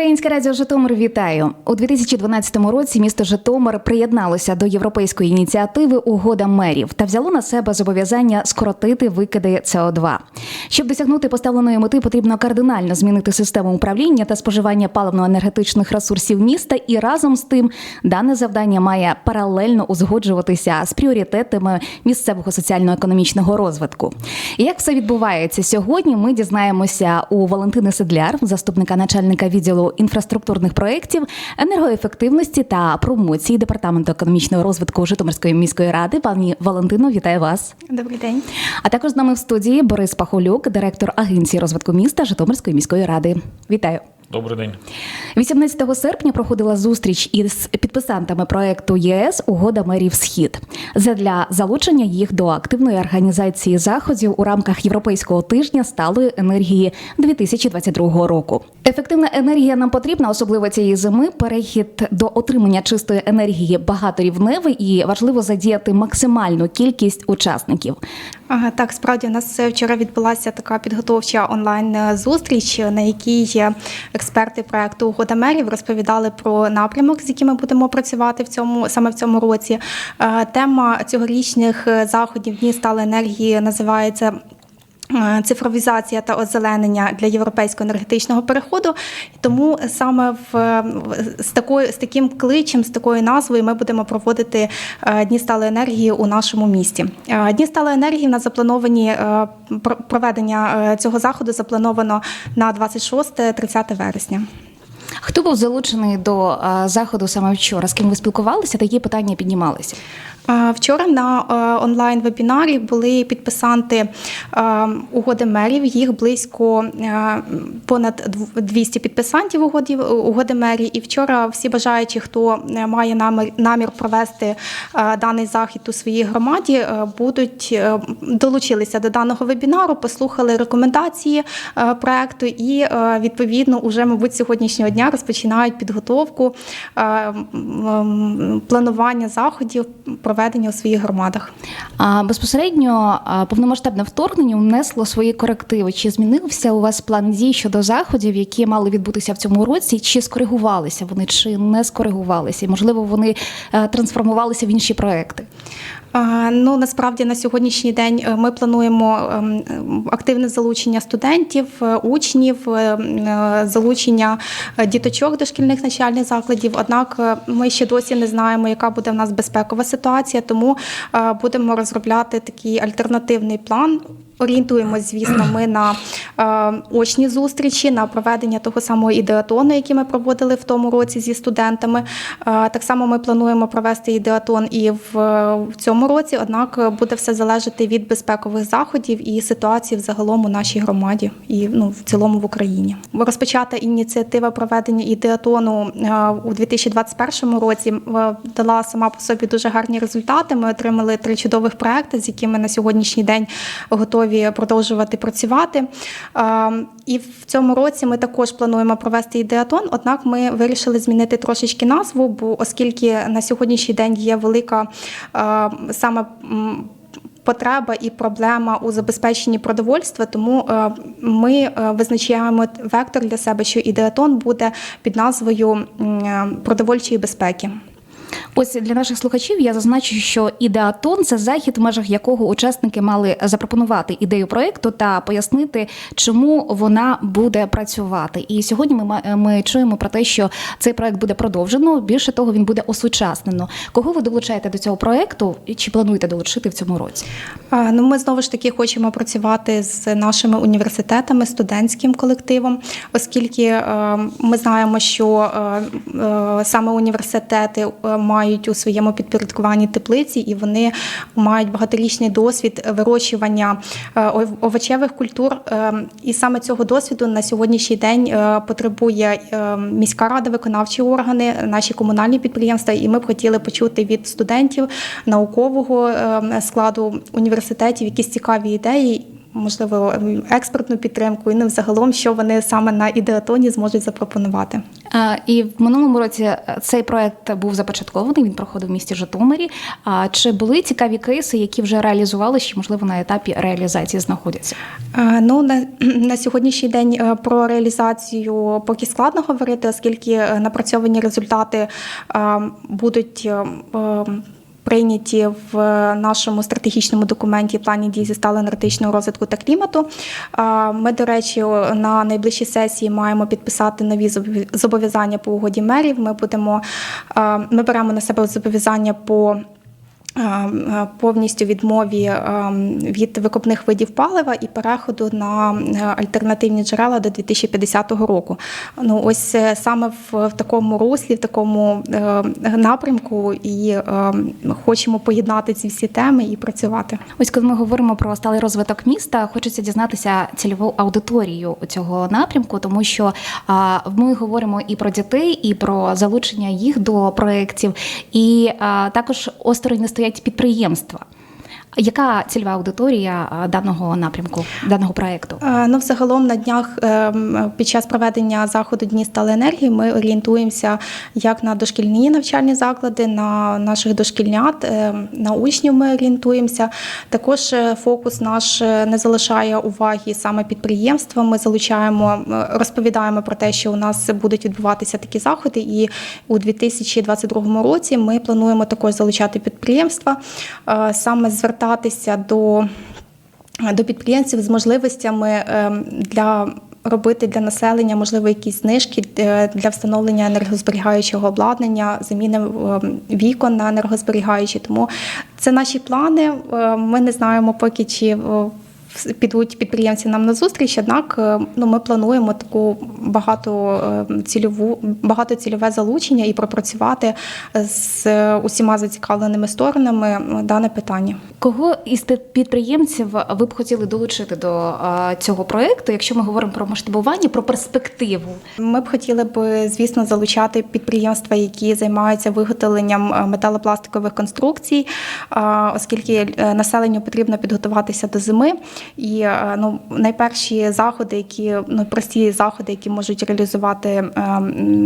Всеукраїнське радіо Житомир вітаю у 2012 році. Місто Житомир приєдналося до європейської ініціативи Угода мерів та взяло на себе зобов'язання скоротити викиди СО2. Щоб досягнути поставленої мети, потрібно кардинально змінити систему управління та споживання паливно-енергетичних ресурсів міста. І разом з тим дане завдання має паралельно узгоджуватися з пріоритетами місцевого соціально-економічного розвитку. Як все відбувається сьогодні? Ми дізнаємося у Валентини Седляр, заступника начальника відділу інфраструктурних проєктів, енергоефективності та промоції департаменту економічного розвитку Житомирської міської ради. Пані Валентино, вітаю вас. Добрий день. А також з нами в студії Борис Пахолюк, директор агенції розвитку міста Житомирської міської ради. Вітаю. Добрий день. 18 серпня проходила зустріч із підписантами проекту ЄС Угода мерів Схід задля залучення їх до активної організації заходів у рамках Європейського тижня сталої енергії 2022 року. Ефективна енергія нам потрібна, особливо цієї зими. Перехід до отримання чистої енергії багаторівневий і важливо задіяти максимальну кількість учасників. Так, справді у нас вчора відбулася така підготовча онлайн зустріч, на якій експерти проекту Угода мерів розповідали про напрямок, з якими будемо працювати в цьому саме в цьому році. Е, Тема цьогорічних заходів Дні стали енергії називається. Е, Цифровізація та озеленення для європейського енергетичного переходу, тому саме в з такою з таким кличем, з такою назвою, ми будемо проводити е, дні сталої енергії у нашому місті. Е, Дні сталої енергії в нас заплановані про- проведення цього заходу заплановано на 26-30 вересня. Хто був залучений до заходу саме вчора? З ким ви спілкувалися? Такі питання піднімалися. Вчора на е, онлайн-вебінарі були підписанти е, угоди мерів. Їх близько е, понад дв- 200 підписантів угоді, угоди мерів. І вчора всі бажаючі, хто має намір, намір провести даний захід у своїй громаді, будуть долучилися до даного вебінару, послухали рекомендації проекту і відповідно уже, мабуть, сьогоднішнього дня розпочинають підготовку планування заходів у своїх громадах. А безпосередньо повномасштабне вторгнення внесло свої корективи. Чи змінився у вас план дій щодо заходів, які мали відбутися в цьому році? Чи скоригувалися вони, чи не скоригувалися? І можливо, вони е, трансформувалися в інші проекти? Ну насправді на сьогоднішній день е, ми плануємо ем, активне залучення студентів, е, учнів, е, залучення діточок діточок дошкільних начальних закладів. Однак ми ще досі не знаємо, яка буде в нас безпекова ситуація, тому будемо розробляти такий альтернативний план. Орієнтуємось, звісно, ми на е, очні зустрічі, на проведення того самого ідеатону, який ми проводили в тому році зі студентами. Е, так само ми плануємо провести ідеатон і в, в цьому році, однак буде все залежати від безпекових заходів і ситуації взагалом у нашій громаді і ну, в цілому в Україні. Розпочата ініціатива проведення ідеатону е, у 2021 році е, дала сама по собі дуже гарні результати. Ми отримали три чудових проекти, з якими на сьогоднішній день готові продовжувати працювати. І в цьому році ми також плануємо провести ідеатон. Однак ми вирішили змінити трошечки назву, бо оскільки на сьогоднішній день є велика саме. Потреба і проблема у забезпеченні продовольства, тому е, ми е, визначаємо вектор для себе, що ідеатон буде під назвою продовольчої безпеки. Ось для наших слухачів я зазначу, що ідеатон це захід, в межах якого учасники мали запропонувати ідею проекту та пояснити, чому вона буде працювати. І сьогодні ми ми чуємо про те, що цей проект буде продовжено. Більше того, він буде осучаснено. Кого ви долучаєте до цього проекту і чи плануєте долучити в цьому році? Ну, ми знову ж таки хочемо працювати з нашими університетами, студентським колективом, оскільки е, ми знаємо, що е, е, саме університети мають у своєму підпорядкуванні теплиці, і вони мають багаторічний досвід вирощування е, овочевих культур. Е, І саме цього досвіду на сьогоднішній день е, потребує міська рада, виконавчі органи, наші комунальні підприємства. І ми б хотіли почути від студентів наукового складу університетів якісь цікаві ідеї. можливо експертну підтримку, і ну, взагалом, що вони саме на ідеатоні зможуть запропонувати. А, І в минулому році е, цей проект був започаткований. Він проходив в місті Житомирі. А чи були цікаві кейси, які вже реалізували, чи можливо на етапі реалізації знаходяться? Е, Ну на, на сьогоднішній день е, про реалізацію поки складно говорити, оскільки е, напрацьовані результати е, будуть. Прийняті в нашому стратегічному документі плані дій зі енергетичного розвитку та клімату. Ми, до речі, на найближчій сесії маємо підписати нові зобов'я- зобов'язання по угоді мерів. Ми будемо ми беремо на себе зобов'язання по повністю відмові від викопних видів палива і переходу на е, альтернативні джерела до 2050 року. Ну ось е, саме в, такому руслі, в такому е, напрямку, і хочемо поєднати ці всі теми і працювати. Ось коли ми говоримо про сталий розвиток міста, хочеться дізнатися цільову аудиторію цього напрямку, тому що ми говоримо і про дітей, і про залучення їх до проєктів, і також осторонь стоять підприємства. Яка цільова аудиторія даного напрямку, даного проєкту? Е, Ну, взагалом на днях ем, під час проведення заходу Дні стали енергії ми орієнтуємося як на дошкільні навчальні заклади, на наших дошкільнят, ем, на учнів ми орієнтуємося. Також е, фокус наш е, не залишає уваги саме підприємства. Ми залучаємо, розповідаємо про те, що у нас будуть відбуватися такі заходи, і у 2022 році ми плануємо також залучати підприємства, саме звертатися до до підприємців з можливостями ем, для робити для населення, можливо, якісь знижки е, для встановлення енергозберігаючого обладнання, заміни ем, вікон на енергозберігаючі. Тому це наші плани. Е, Ми не знаємо поки чи підуть підприємці нам на зустріч, однак ну, ми плануємо таку багато е, цільову, багатоцільове залучення і пропрацювати з е, усіма зацікавленими сторонами е, дане питання. Кого із під- підприємців ви б хотіли долучити до цього проєкту, якщо ми говоримо про масштабування, про перспективу? Ми б хотіли б, звісно, залучати підприємства, які займаються виготовленням е, металопластикових конструкцій, е, оскільки е, населенню потрібно підготуватися до зими. І е, ну, найперші заходи, які ну прості заходи, які можуть реалізувати е,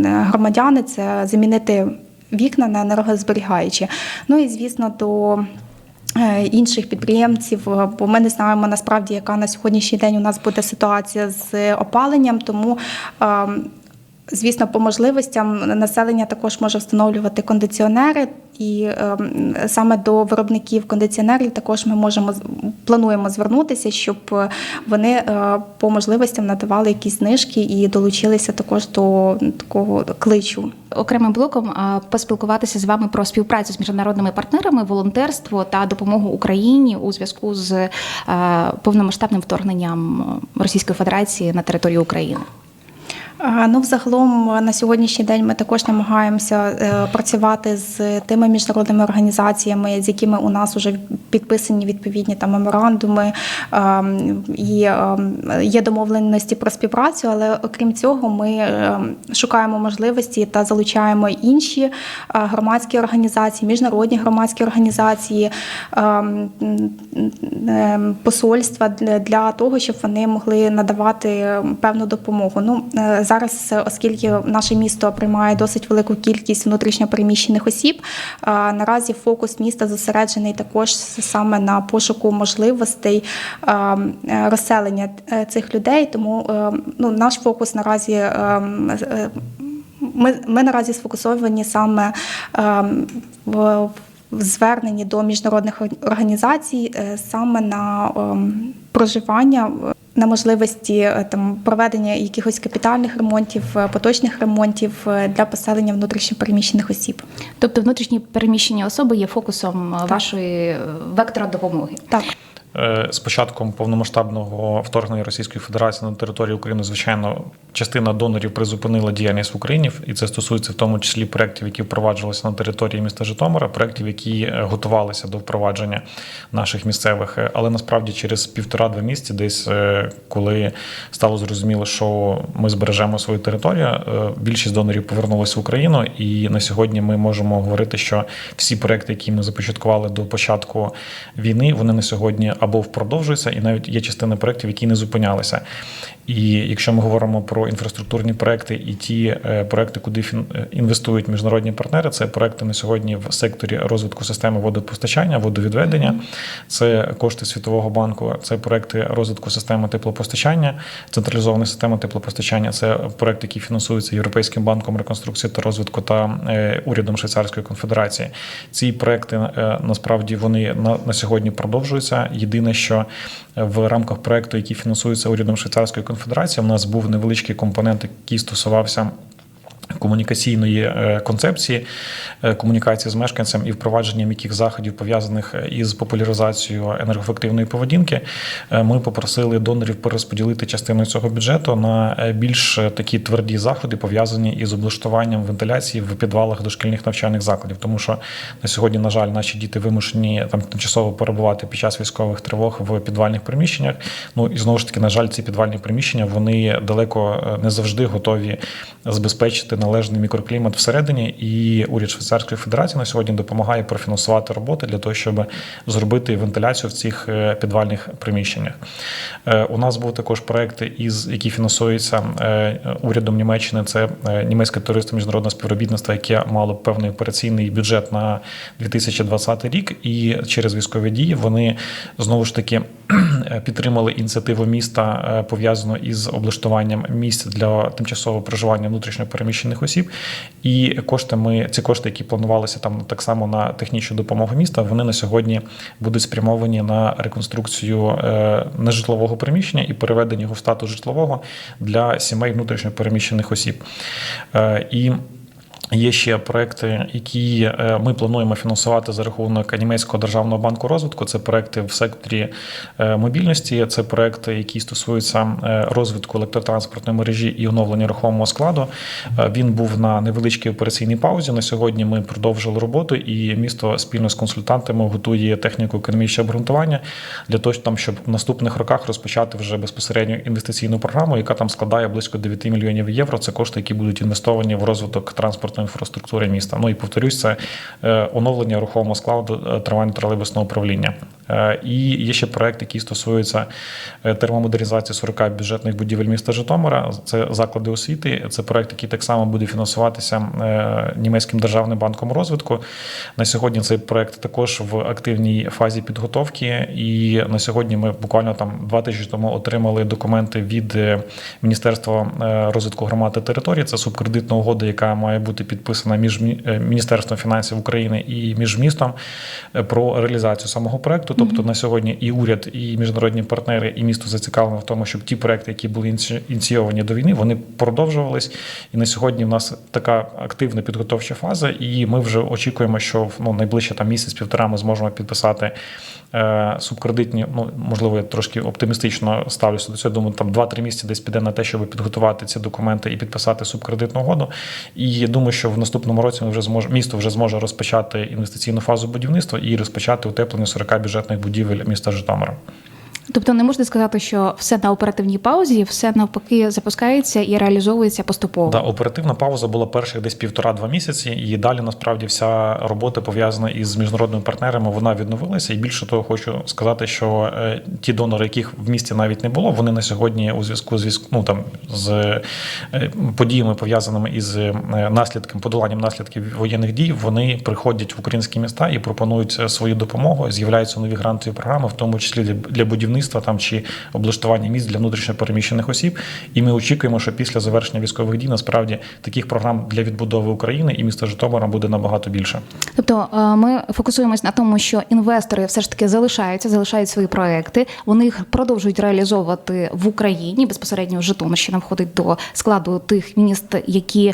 громадяни, це замінити вікна на енергозберігаючі. Ну і звісно, до е, інших підприємців, е, бо ми не знаємо насправді, яка на сьогоднішній день у нас буде ситуація з опаленням, тому. е, Звісно, по можливостям населення також може встановлювати кондиціонери, і е, саме до виробників кондиціонерів також ми можемо плануємо звернутися, щоб е, вони е, по можливостям надавали якісь знижки і долучилися також до такого кличу. окремим блоком а, поспілкуватися з вами про співпрацю з міжнародними партнерами, волонтерство та допомогу Україні у зв'язку з е, повномасштабним вторгненням Російської Федерації на територію України. Ну, взагалом на сьогоднішній день ми також намагаємося е, працювати з тими міжнародними організаціями, з якими у нас вже підписані відповідні там меморандуми ем, і ем, є домовленості про співпрацю. Але окрім цього, ми ем, шукаємо можливості та залучаємо інші е, громадські організації, міжнародні громадські організації, посольства для, для того, щоб вони могли надавати певну допомогу. Ну е, зараз, е, оскільки наше місто приймає досить велику кількість внутрішньопереміщених осіб, наразі фокус міста зосереджений також саме на пошуку можливостей е, е, розселення е, цих людей. Тому е, ну, наш фокус наразі. е, е, Ми, ми наразі сфокусовані саме ем, в, зверненні до міжнародних організацій саме на ем, проживання, на можливості е, там проведення якихось капітальних ремонтів, е, поточних ремонтів е, для поселення внутрішньопереміщених осіб. Тобто внутрішні переміщені особи є фокусом так. вашої вектора допомоги. Так. Е, З початком повномасштабного вторгнення Російської Федерації на територію України, звичайно, частина донорів призупинила діяльність в Україні, і це стосується в тому числі проєктів, які впроваджувалися на території міста Житомира, проєктів, які е, готувалися до впровадження наших місцевих. Е, Але насправді через півтора-два місяці, десь коли стало зрозуміло, що ми збережемо свою територію, більшість донорів повернулися в Україну, і на сьогодні ми можемо говорити, що всі проекти, які ми започаткували до початку війни, вони на сьогодні або впродовжується, і навіть є частина проєктів, які не зупинялися. І якщо ми говоримо про інфраструктурні проекти і ті е, проекти, куди е, інвестують міжнародні партнери, це проекти на сьогодні в секторі розвитку системи водопостачання, водовідведення, це кошти Світового банку, це проекти розвитку системи теплопостачання, централізована система теплопостачання. Це проект, який фінансується Європейським банком реконструкції та розвитку та е, урядом Швейцарської конфедерації. Ці проекти насправді вони на сьогодні продовжуються. Єдине, що в рамках проекту, який фінансується урядом Швейцарської конфедерації, у нас був невеличкий компонент, який стосувався. Комунікаційної е, концепції е, комунікації з мешканцем і впровадженням яких заходів пов'язаних е, із популяризацією енергоефективної поведінки, ми попросили донорів перерозподілити частину цього бюджету на більш такі тверді заходи, пов'язані із облаштуванням вентиляції в підвалах дошкільних навчальних закладів. Тому що на сьогодні, на жаль, наші діти вимушені там тимчасово перебувати під час військових тривог в підвальних приміщеннях. Ну і знову ж таки, на жаль, ці підвальні приміщення вони далеко не завжди готові забезпечити належний мікроклімат всередині. І уряд Швейцарської Федерації на сьогодні допомагає профінансувати роботи для того, щоб зробити вентиляцію в цих е, підвальних приміщеннях. Е, У нас був також проект, із які фінансуються е, урядом Німеччини. Це німецьке туристо міжнародне співробітництво, яке мало певний операційний бюджет на 2020 рік. І через військові дії вони знову ж таки підтримали ініціативу міста пов'язану із облаштуванням місць для тимчасового проживання внутрішньо переміщених осіб. І кошти ми ці кошти, які планувалися там так само на технічну допомогу міста, вони на сьогодні будуть спрямовані на реконструкцію е, нежитлового приміщення і переведення його в статус житлового для сімей внутрішньо переміщених осіб. Е, І Є ще проекти, які е, ми плануємо фінансувати за рахунок німецького державного банку розвитку. Це проекти в секторі е, мобільності. Це проекти, які стосуються е, розвитку електротранспортної мережі і оновлення рухомого складу. Він був на невеличкій операційній паузі. На сьогодні ми продовжили роботу, і місто спільно з консультантами готує техніку економічне обґрунтування для того, щоб в наступних роках розпочати вже безпосередньо інвестиційну програму, яка там складає близько 9 мільйонів євро. Це кошти, які будуть інвестовані в розвиток транспортної інфраструктури міста. Ну і повторюсь, це е, оновлення рухомого складу е, трамвайно-тролейбусного управління. Е, І є ще проект, який стосується е, термомодернізації 40 бюджетних будівель міста Житомира. Це заклади освіти. Це проект, який так само буде фінансуватися е, німецьким державним банком розвитку. На сьогодні цей проект також в активній фазі підготовки. І на сьогодні ми буквально там два тижні тому отримали документи від Міністерства розвитку громад та територій. Це субкредитна угода, яка має бути підписана між Міністерством фінансів України і між містом про реалізацію самого проекту. Тобто на сьогодні і уряд, і міжнародні партнери, і місто зацікавлено в тому, щоб ті проекти, які були ініційовані до війни, вони продовжувались. І на сьогодні в нас така активна підготовча фаза, і ми вже очікуємо, що в ну, найближче там місяць-півтора ми зможемо підписати е, субкредитні. Ну можливо, я трошки оптимістично ставлюся до цього. Думаю, там 2-3 місяці десь піде на те, щоб підготувати ці документи і підписати субкредитну угоду. І я думаю, що в наступному році ми вже зможе місто вже зможе розпочати інвестиційну фазу будівництва і розпочати утеплення 40 бюджетних будівель міста Житомира. Тобто не можна сказати, що все на оперативній паузі, все навпаки запускається і реалізовується поступово. Да, оперативна пауза була перших десь півтора-два місяці, і далі насправді вся робота пов'язана із міжнародними партнерами. Вона відновилася. І більше того, хочу сказати, що е, ті донори, яких в місті навіть не було, вони на сьогодні у зв'язку з ну, там з е, подіями пов'язаними із е, наслідком, подоланням наслідків воєнних дій, вони приходять в українські міста і пропонують свою допомогу. З'являються нові грантові програми, в тому числі для- для будівництва там чи облаштування місць для внутрішньо переміщених осіб. І ми очікуємо, що після завершення військових дій насправді таких програм для відбудови України і міста Житомира буде набагато більше. Тобто е, ми фокусуємось на тому, що інвестори все ж таки залишаються, залишають свої проекти. Вони їх продовжують реалізовувати в Україні. Безпосередньо Житомирщина входить до складу тих міст, які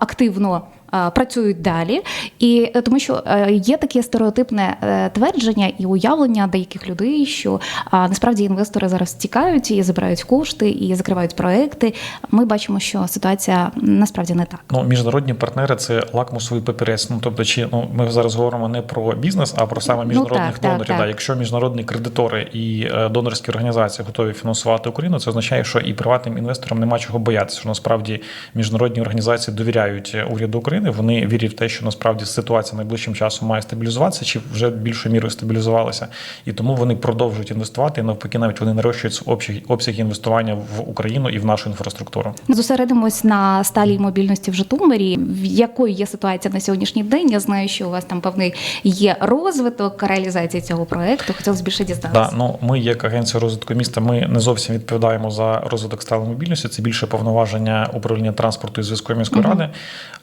активно. А, Працюють далі, і е, тому що е, є таке стереотипне е, твердження і уявлення деяких людей, що насправді інвестори зараз тікають і забирають кошти і закривають проекти. Ми бачимо, що ситуація насправді не так. Ну, міжнародні партнери це лакмусовий папірець. Ну тобто, чи ну ми зараз говоримо не про бізнес, а про саме Ну, міжнародних так, так, донорів. так. Да, якщо міжнародні кредитори і е, донорські організації готові фінансувати Україну, це означає, що і приватним інвесторам нема чого боятися. Що насправді міжнародні організації довіряють уряду України. України. Вони вірять в те, що насправді ситуація найближчим часом має стабілізуватися, чи вже більшою мірою стабілізувалася, і тому вони продовжують інвестувати. І навпаки, навіть вони нарощують обсяг обсяг інвестування в Україну і в нашу інфраструктуру. Зосередимось на сталій мобільності в Житомирі. Якою є ситуація на сьогоднішній день? Я знаю, що у вас там певний є розвиток реалізації цього проекту. Хотілося більше дізнатися. Да, ну ми, як агенція розвитку міста, ми не зовсім відповідаємо за розвиток сталої мобільності. Це більше повноваження управління транспорту і зв'язку міської ради.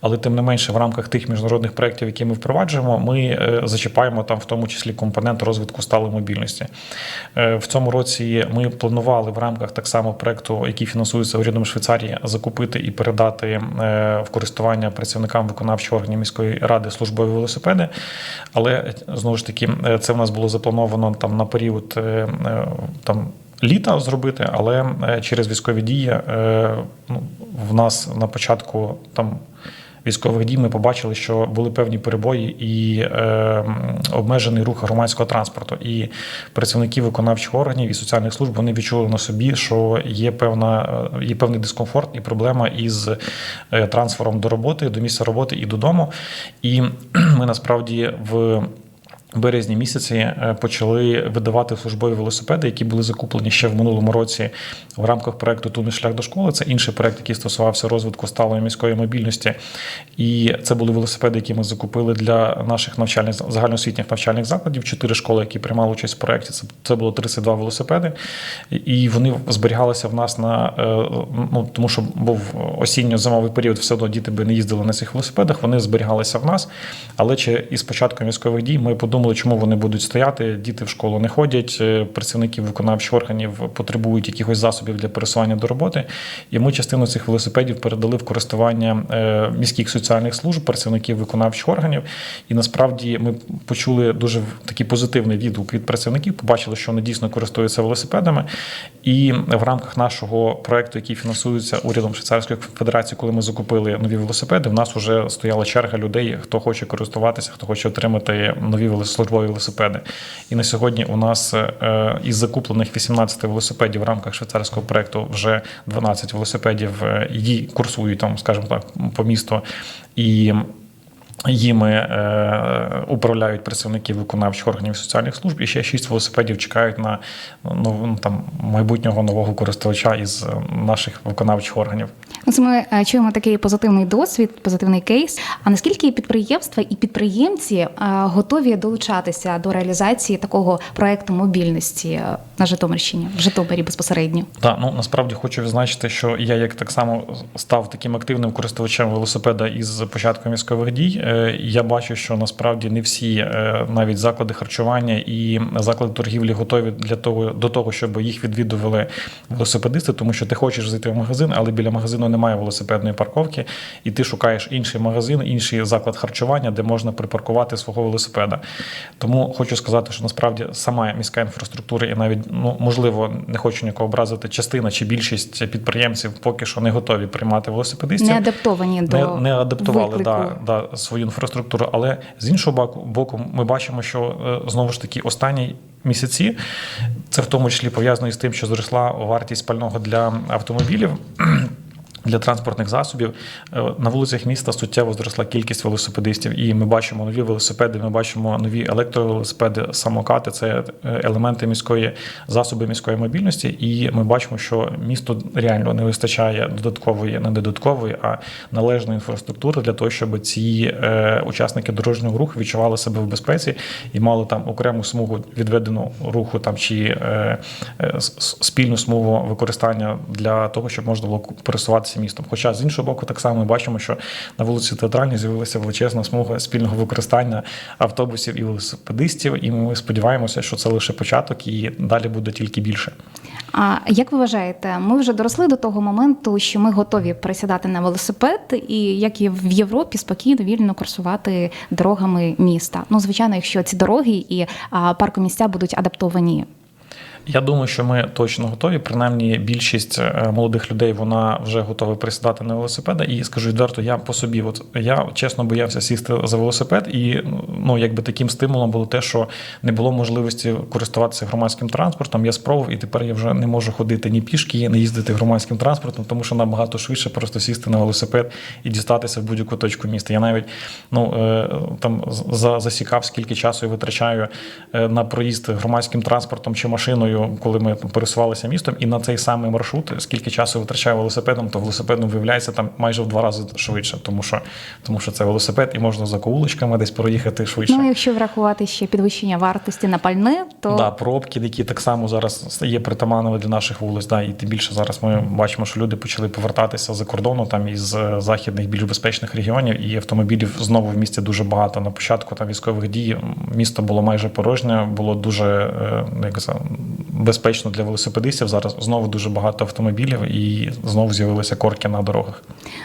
Але тим не менше, в рамках тих міжнародних проєктів, які ми впроваджуємо, ми е, зачіпаємо там в тому числі компонент розвитку сталої мобільності. Е, В цьому році ми планували в рамках так само проекту, який фінансується урядом Швейцарії, закупити і передати е, в користування працівникам виконавчих органів міської ради службові велосипеди. Але знову ж таки, це в нас було заплановано там на період там. Літа зробити, але через військові дії ну, в нас на початку там військових дій ми побачили, що були певні перебої і е, обмежений рух громадського транспорту. І працівники виконавчих органів і соціальних служб вони відчули на собі, що є певна е, є певний дискомфорт і проблема із е, трансфером до роботи, до місця роботи і додому. І ми насправді в березні місяці е, почали видавати службові велосипеди, які були закуплені ще в минулому році в рамках проекту Туний шлях до школи. Це інший проект, який стосувався розвитку сталої міської мобільності. І це були велосипеди, які ми закупили для наших навчальних загальноосвітніх навчальних закладів. Чотири школи, які приймали участь в проекті. Це, це було 32 велосипеди, і вони зберігалися в нас на е, ну тому, що був осінньо-зимовий період, все одно діти би не їздили на цих велосипедах. Вони зберігалися в нас. Але чи із початком військових дій ми подумали, чому вони будуть стояти. Діти в школу не ходять, е, працівники виконавчих органів потребують якихось засобів для пересування до роботи. І ми частину цих велосипедів передали в користування е, міських соціальних служб, працівників виконавчих органів. І насправді ми почули дуже такий позитивний відгук від працівників, побачили, що вони дійсно користуються велосипедами. І в рамках нашого проекту, який фінансується урядом Швейцарської Федерації, коли ми закупили нові велосипеди, в нас вже стояла черга людей, хто хоче користуватися, хто хоче отримати нові велос- службові велосипеди. І на сьогодні у нас е, із закуплених 18 велосипедів в рамках швейцарського проекту вже 12 велосипедів е, і курсують там, скажімо так, по місту. І Їми е, управляють працівники виконавчих органів соціальних служб, і ще шість велосипедів чекають на ну, там майбутнього нового користувача із е, наших виконавчих органів. Ось ми е, чуємо такий позитивний досвід, позитивний кейс. А наскільки підприємства і підприємці е, готові долучатися до реалізації такого проекту мобільності е, на Житомирщині, в Житомирі безпосередньо? Так, ну насправді хочу відзначити, що я як так само став таким активним користувачем велосипеда із початком військових дій. Я бачу, що насправді не всі навіть заклади харчування і заклади торгівлі готові для того до того, щоб їх відвідували велосипедисти, тому що ти хочеш зайти в магазин, але біля магазину немає велосипедної парковки, і ти шукаєш інший магазин, інший заклад харчування, де можна припаркувати свого велосипеда. Тому хочу сказати, що насправді сама міська інфраструктура і навіть ну можливо не хочу нікого образити. Частина чи більшість підприємців поки що не готові приймати велосипедистів. Не адаптовані до не, не адаптували да, да, свою інфраструктуру. Але з іншого боку, боку, ми бачимо, що е, знову ж таки останні місяці це в тому числі пов'язано із тим, що зросла вартість пального для автомобілів. Для транспортних засобів Е, на вулицях міста суттєво зросла кількість велосипедистів, і ми бачимо нові велосипеди. Ми бачимо нові електровелосипеди, самокати. Це е, елементи міської засоби міської мобільності. І ми бачимо, що місту реально не вистачає додаткової, не додаткової, а належної інфраструктури для того, щоб ці е, учасники дорожнього руху відчували себе в безпеці і мали там окрему смугу відведену руху там чи спільну смугу використання для того, щоб можна було пересуватися містом. Хоча з іншого боку, так само ми бачимо, що на вулиці Театральній з'явилася величезна смуга спільного використання автобусів і велосипедистів, і ми сподіваємося, що це лише початок, і далі буде тільки більше. А як ви вважаєте, ми вже доросли до того моменту, що ми готові пересідати на велосипед і як і в Європі спокійно вільно курсувати дорогами міста? Ну, звичайно, якщо ці дороги і паркомісця будуть адаптовані. Я думаю, що ми точно готові. Принаймні, більшість е, молодих людей вона вже готова присідати на велосипеда. І скажу відверто, я по собі, от я чесно боявся сісти за велосипед, і ну якби таким стимулом було те, що не було можливості користуватися громадським транспортом. Я спробував, і тепер я вже не можу ходити ні пішки, не їздити громадським транспортом, тому що набагато швидше просто сісти на велосипед і дістатися в будь-яку точку міста. Я навіть ну е, там за засікав, скільки часу я витрачаю е, на проїзд громадським транспортом чи машиною, коли ми пересувалися містом, і на цей самий маршрут, скільки часу я витрачаю велосипедом, то велосипедом виявляється там майже в два рази швидше, тому що тому що це велосипед, і можна за коулочками десь проїхати швидше. Ну, якщо врахувати ще підвищення вартості на пальне, то Да, пробки, які так само зараз є притаманними для наших вулиць. Да, і тим більше зараз ми бачимо, що люди почали повертатися за кордону там із е, західних більш безпечних регіонів, і автомобілів знову в місті дуже багато. На початку там військових дій місто було майже порожнє, було дуже е, як це, безпечно для велосипедистів. Зараз знову дуже багато автомобілів, і знову з'явилися корки на дорогах.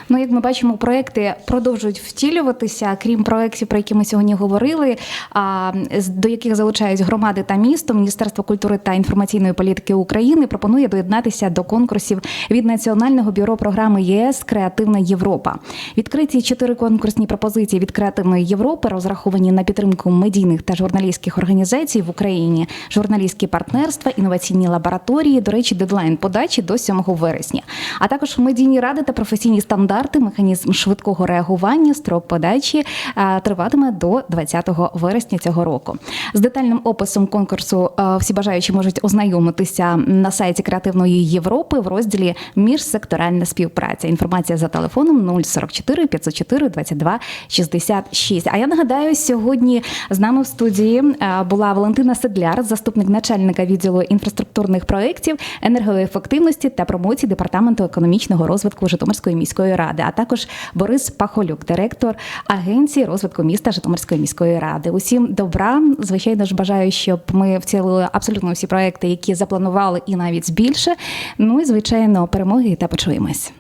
Ну, як ми бачимо, проекти продовжують втілюватися, крім проєктів, про які ми сьогодні говорили, а, до яких залучають громади та місто. Міністерство культури та інформаційної політики України пропонує доєднатися до конкурсів від Національного бюро програми ЄС Креативна Європа. Відкриті чотири конкурсні пропозиції від креативної Європи, розраховані на підтримку медійних та журналістських організацій в Україні, журналістські партнерства, інноваційні лабораторії. До речі, дедлайн подачі до 7 вересня, а також медійні ради та професійні стандарти, механізм швидкого реагування, строк подачі триватиме до 20 вересня цього року. З детальним описом конкурсу всі бажаючі можуть ознайомитися на сайті Креативної Європи в розділі Міжсекторальна співпраця. Інформація за телефоном 044 504 22 66. А я нагадаю, сьогодні з нами в студії була Валентина Седляр, заступник начальника відділу інфраструктурних проєктів, енергоефективності та промоції департаменту економічного розвитку Житомирської міської ради, а також Борис Пахолюк, директор агенції розвитку міста Житомирської міської ради. Усім добра. Звичайно ж, бажаю, щоб ми вцілили абсолютно всі проекти, які запланували, і навіть більше. Ну і звичайно, перемоги та почуємось.